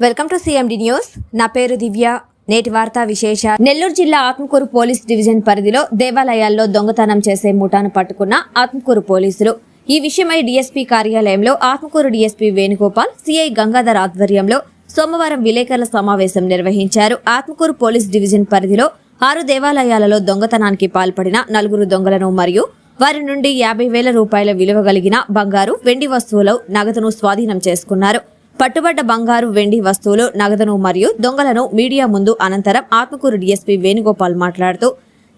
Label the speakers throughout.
Speaker 1: Welcome to CMD news. నా పేరు దివ్య. నేటి వార్తా విశేష. నెల్లూరు జిల్లా ఆత్మకూరు పోలీస్ డివిజన్ పరిధిలో దేవాలయాల్లో దొంగతనం చేసే ముఠాను పట్టుకున్న ఆత్మకూరు పోలీసులు. ఈ విషయమై డీఎస్పీ కార్యాలయంలో ఆత్మకూరు డీఎస్పీ వేణుగోపాల్ సిఐ గంగాధర్ ఆధ్వర్యంలో సోమవారం విలేకరుల సమావేశం నిర్వహించారు. ఆత్మకూరు పోలీస్ డివిజన్ పరిధిలో ఆరు దేవాలయాలలో దొంగతనానికి పాల్పడిన నలుగురు దొంగలను మరియు వారి నుండి యాభై వేల రూపాయల విలువ కలిగిన బంగారు వెండి వస్తువులు నగదును స్వాధీనం చేసుకున్నారు. పట్టుబడ్డ బంగారు వెండి వస్తువులు నగదును మరియు దొంగలను మీడియా ముందు అనంతరం ఆత్మకూరు డీఎస్పీ వేణుగోపాల్ మాట్లాడుతూ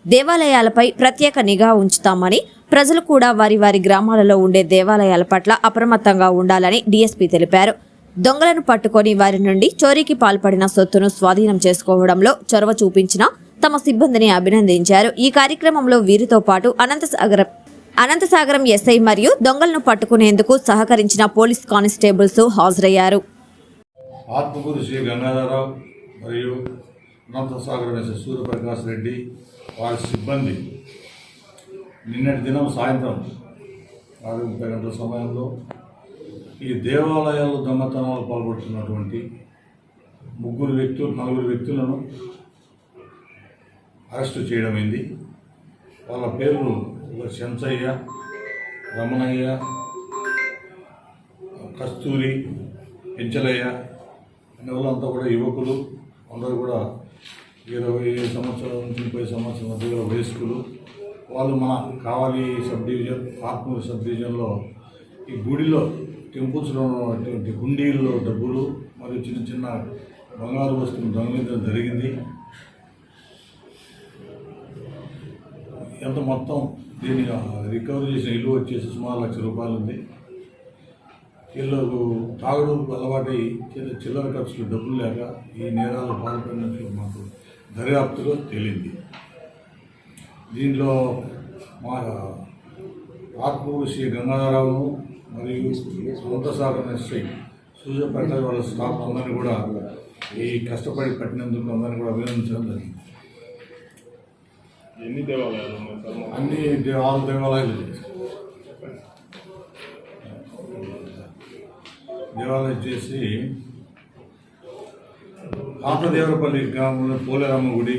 Speaker 1: దేవాలయాలపై ప్రత్యేక నిఘా ఉంచుతామని ప్రజలు కూడా వారి వారి గ్రామాలలో ఉండే దేవాలయాల పట్ల అప్రమత్తంగా ఉండాలని డీఎస్పీ తెలిపారు. దొంగలను పట్టుకొని వారి నుండి చోరీకి పాల్పడిన సొత్తును స్వాధీనం చేసుకోవడంలో చొరవ చూపించిన తమ సిబ్బందిని అభినందించారు. ఈ కార్యక్రమంలో వీరితో పాటు అనంతసాగరం అనంతసాగరం ఎస్ఐ మరియు దొంగలను పట్టుకునేందుకు సహకరించిన పోలీస్ కానిస్టేబుల్స్ హాజరయ్యారు.
Speaker 2: ఆత్మకూరు శ్రీ గంగాధరరావు మరియు అనంతసాగరం ఎస్ఐ సూర్యప్రకాష్ రెడ్డి వారి సిబ్బంది నిన్నటి దినం సాయంత్రం ఆరు ముప్పై గంటల సమయంలో ఈ దేవాలయాలు దొంగతనాలు పాల్పడుతున్నటువంటి ముగ్గురు వ్యక్తులు నలుగురు వ్యక్తులను అరెస్టు చేయడమైంది వాళ్ళ పేర్లు ఒక రమణయ్య కస్తూరి పెంచలయ్య అనే వాళ్ళంతా కూడా యువకులు. అందరూ కూడా ఇరవై సంవత్సరాల నుంచి ముప్పై సంవత్సరాల మధ్యలో వయస్కులు. వాళ్ళు మన కావాలి సబ్ డివిజన్ ఆత్మూరు సబ్ డివిజన్లో ఈ గుడిలో టెంపుల్స్లో ఉన్నటువంటి హుండీల్లో డబ్బులు మరియు చిన్న చిన్న బంగారు వస్తువులు దొంగలించడం జరిగింది. ఎంత మొత్తం దీన్ని రికవరీ చేసిన ఇల్లు వచ్చేసి సుమారు లక్ష రూపాయలు ఉంది. వీళ్ళకు తాగుడు అలవాటై చిన్న చిల్లర ఖర్చులు డబ్బులు లేక ఈ నేరాలు పాల్పడినట్లు మాకు దర్యాప్తులో తేలింది. దీంట్లో మా ఆత్మూరు శ్రీ గంగాధరరావును మరియు సొంత సాగర్ ఎస్ఐ సూర్యప్రకాష్ వాళ్ళ స్టాఫ్ అందరినీ కూడా ఈ కష్టపడి పట్టినందుకు అందరినీ కూడా అభినందించడం జరిగింది.
Speaker 3: ఎన్ని దేవాలయాలు?
Speaker 2: అన్ని దే- ఆరు దేవాలయాలు. దేవాలయం చేసి పాతదేవరపల్లి గ్రామంలో పోలేరమ్మ గుడి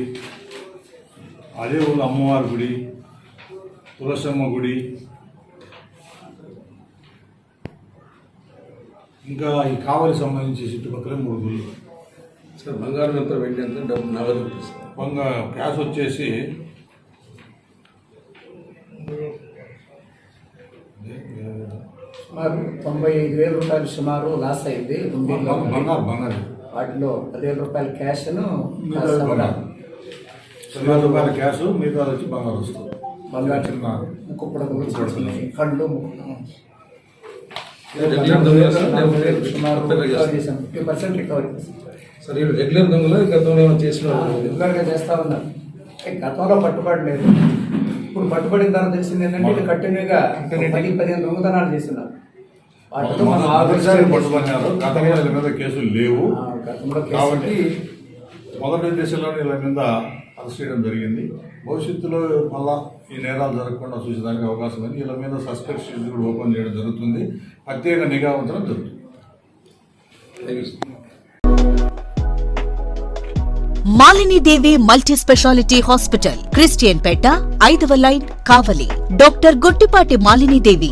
Speaker 2: అదే ఊళ్ళో అమ్మవారి గుడి తులసమ్మ గుడి ఇంకా ఈ కావలి సంబంధించి చుట్టుపక్కల మూడు గుళ్ళు
Speaker 4: సార్ బంగారం ఎంత వెండి ఎంత డబ్బు నగదు ఎంత సార్
Speaker 2: బంగ క్యాష్ వచ్చేసి
Speaker 5: సుమారు తొంభై ఐదు వేల రూపాయలు సుమారు లాస్ అయింది హుండీలో
Speaker 2: బంగారు బంగారు
Speaker 5: వాటిలో పదివేల రూపాయల క్యాష్ను
Speaker 2: పదివేల రూపాయల క్యాష్ మిగతా వచ్చి బంగారు వస్తుంది.
Speaker 5: బంగారు
Speaker 2: చిన్న
Speaker 5: ముక్కు పుడకలు కళ్ళు fifty percent recovery
Speaker 4: sir regular దొంగలు గతంలో ఏమైనా చేసిన
Speaker 5: రెగ్యులర్గా చేస్తా ఉన్నారు. ఏ గతంలో పట్టుబడలేదు ఇప్పుడు పట్టుబడిన తర్వాత తెలిసింది ఏంటంటే కంటిన్యూగా పది పదిహేను దొంగతనాలు చేస్తున్నారు.
Speaker 2: గతంలో వీళ్ళ మీద కేసులు లేవు. కాబట్టి మొదటి దశలో వీళ్ళ మీద అరెస్ట్ చేయడం జరిగింది. భవిష్యత్తులో మళ్ళా ఈ నేరాలు జరగకుండా చూసేదానికి అవకాశం ఉంది. వీళ్ళ మీద సస్పెక్ట్ షీట్ కూడా ఓపెన్ చేయడం జరుగుతుంది. ప్రత్యేక నిఘా ఉంచడం జరుగుతుంది.
Speaker 6: Malinidevi multi speciality hospital Christian Peta ఐదవ line Kavali. Doctor Gottipati Malinidevi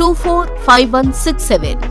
Speaker 6: 245167.